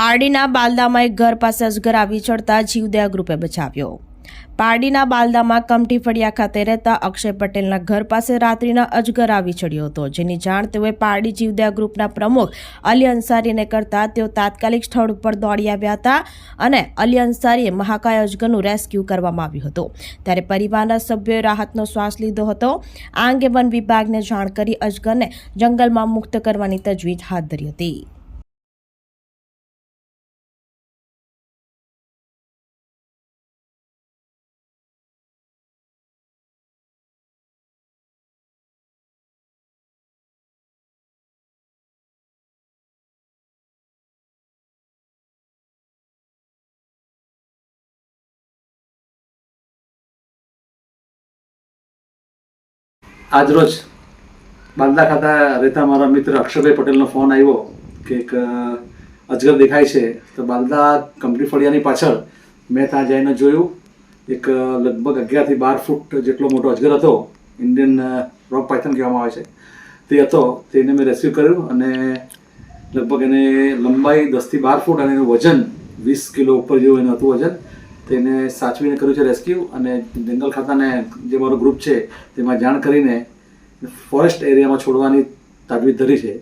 પારડીના બાલદામાં એક ઘર પાસે અજગર આવી ચડતા જીવદયા ગ્રુપે બચાવ્યો. પારડીના બાલદામાં કમટી ફળિયા ખાતે રહેતા અક્ષય પટેલના ઘર પાસે રાત્રિના અજગર આવી ચડ્યો હતો, જેની જાણ તેઓએ પારડી જીવદયા ગ્રુપના પ્રમુખ અલી અંસારીને કરતા તેઓ તાત્કાલિક સ્થળ ઉપર દોડી આવ્યા હતા અને અલી અંસારીએ મહાકાય અજગરનું રેસ્ક્યુ કરવામાં આવ્યું હતું. ત્યારે પરિવારના સભ્યોએ રાહતનો શ્વાસ લીધો હતો. આ અંગે વન વિભાગને જાણ કરી અજગરને જંગલમાં મુક્ત કરવાની તજવીજ હાથ ધરી હતી. આજરોજ બાંદા ખાતા રહેતા મારા મિત્ર અક્ષરભાઈ પટેલનો ફોન આવ્યો કે એક અજગર દેખાય છે. તો બાલદા કંપની ફળિયાની પાછળ મેં ત્યાં જઈને જોયું. એક લગભગ અગિયારથી બાર ફૂટ જેટલો મોટો અજગર હતો. ઇન્ડિયન રોક પાયથન કહેવામાં આવે છે. તે હતો. તેને મેં રેસ્ક્યુ કર્યું અને લગભગ એને લંબાઈ દસથી બાર ફૂટ અને એનું વજન વીસ કિલો ઉપર જેવું એનું હતું વજન. તેને સાચવીને કર્યું છે રેસ્ક્યુ અને જંગલ ખાતાને જે મારો ગ્રુપ છે, તેમાં જાણ કરીને ફોરેસ્ટ એરિયામાં છોડવાની તાજવીજ ધરી છે.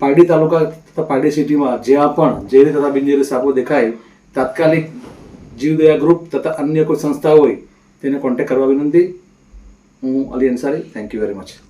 પારડી તાલુકા તથા પારડી સિટીમાં જ્યાં પણ ઝેરી તથા બિનઝેરી સાપો દેખાય, તાત્કાલિક જીવદયા ગ્રુપ તથા અન્ય કોઈ સંસ્થા હોય, તેને કોન્ટેક્ટ કરવા વિનંતી. હું Ali Ansari thank you very much